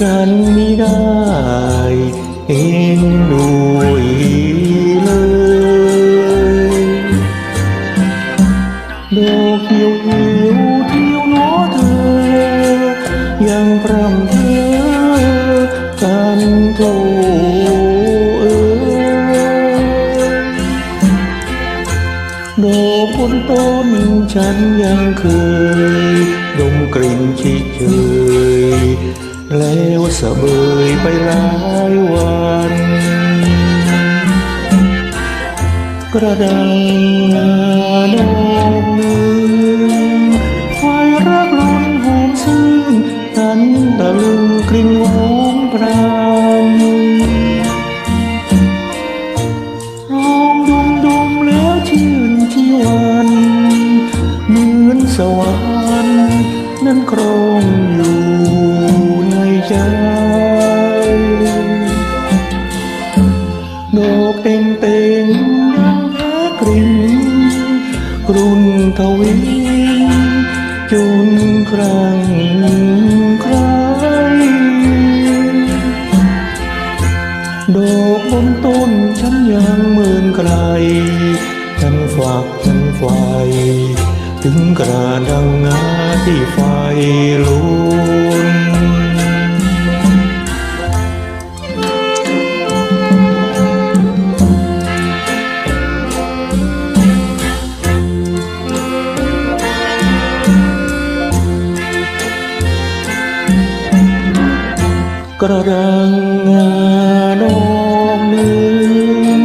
ฉันไม่ได้ เองด้วยเลยดอกเหี่ยวเหี่ยวเที่ยวหนอเธอ ยังพรำเพอกันโทเอ่ยดอกบนต้นฉันยังเคย ดมกลิ่นชิเชย แล้วสะเบยไปหลายวัน กระดังงาดอกหนึ่งไฟรักล้นหอมซึ้งตันตะลึงกลิ่นหอมพรางลองดมดมแล้วชื่นชีวัน เหมือนสวรรค์นั้นครอง ดอกเต็งเต็งยังแพ้กลิ่นกรุนทวินจนครั้งใครดอกบนต้นฉันยังเหมือนไกลฉันฝากฉันไฟถึงกระดังงาที่ไฟลุน กระดังงาดอกหนึ่ง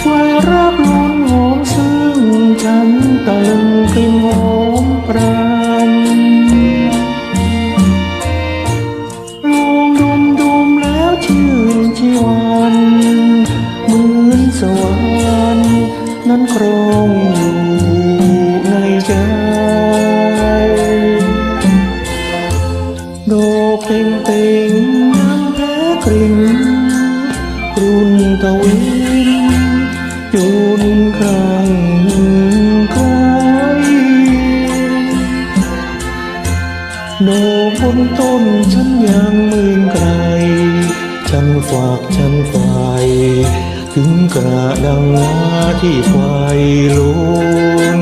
ไฟรักล้นหอมซึ้งฉันตะลึงกลิ่นหอมปรานลองดมดมแล้วชื่นชีวันเหมือนสวรรค์นั้นครองอยู่ในใจดอกเต็งเต็ง กลิ่นกรุนตะวินจนครั้งใครดอกบนต้นฉันยังมืนไกล ฉันฝากฉันไฟถึงกระดังงาที่ไฟลุน